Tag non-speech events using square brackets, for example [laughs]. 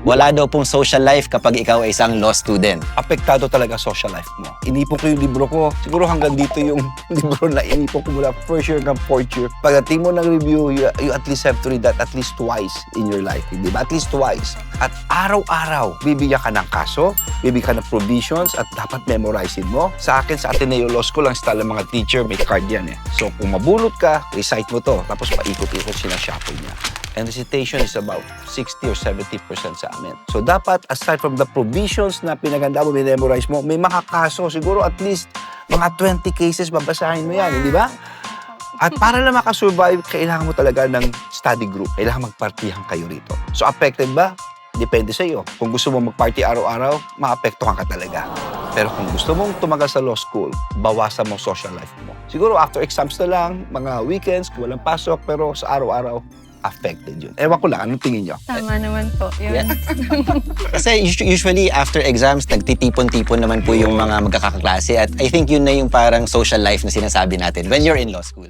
Wala daw pong social life kapag ikaw ay isang law student. apektado talaga social life mo. Inipon ko yung libro ko. Siguro hanggang dito yung [laughs] libro na inipon ko mula first year hanggang fourth year. Pagdating mo ng review, you, you at least have to read that at least twice in your life. Di ba? At least twice. At araw-araw, bibigyan ka ng kaso, bibigyan ka ng provisions, at dapat memorizein mo. Sa akin, sa Ateneo Law School, ang style ng mga teacher, may card yan eh. So kung mabulot ka, recite mo to. Tapos paikot-ikot sinashuffle niya. And recitation is about 60 or 70% sa amin. So dapat, aside from the provisions na pinaganda mo, memorize mo, may makakaso. Siguro at least mga 20 cases babasahin mo yan, hindi ba? At para lang makasurvive, kailangan mo talaga ng study group. Kailangan magpartihan kayo rito. So affected ba? Depende sa iyo. Kung gusto mo magparty araw-araw, maapektuhan ka talaga. Pero kung gusto mong tumagal sa law school, bawasan mo social life mo. Siguro after exams na lang, mga weekends, walang pasok, pero sa araw-araw, affected yun. Ewan ko lang, anong tingin nyo? Tama naman po. Yun. Yeah. [laughs] Kasi usu- usually after exams, nagtitipon-tipon naman po yung mga magkakaklase at I think yun na yung parang social life na sinasabi natin when you're in law school.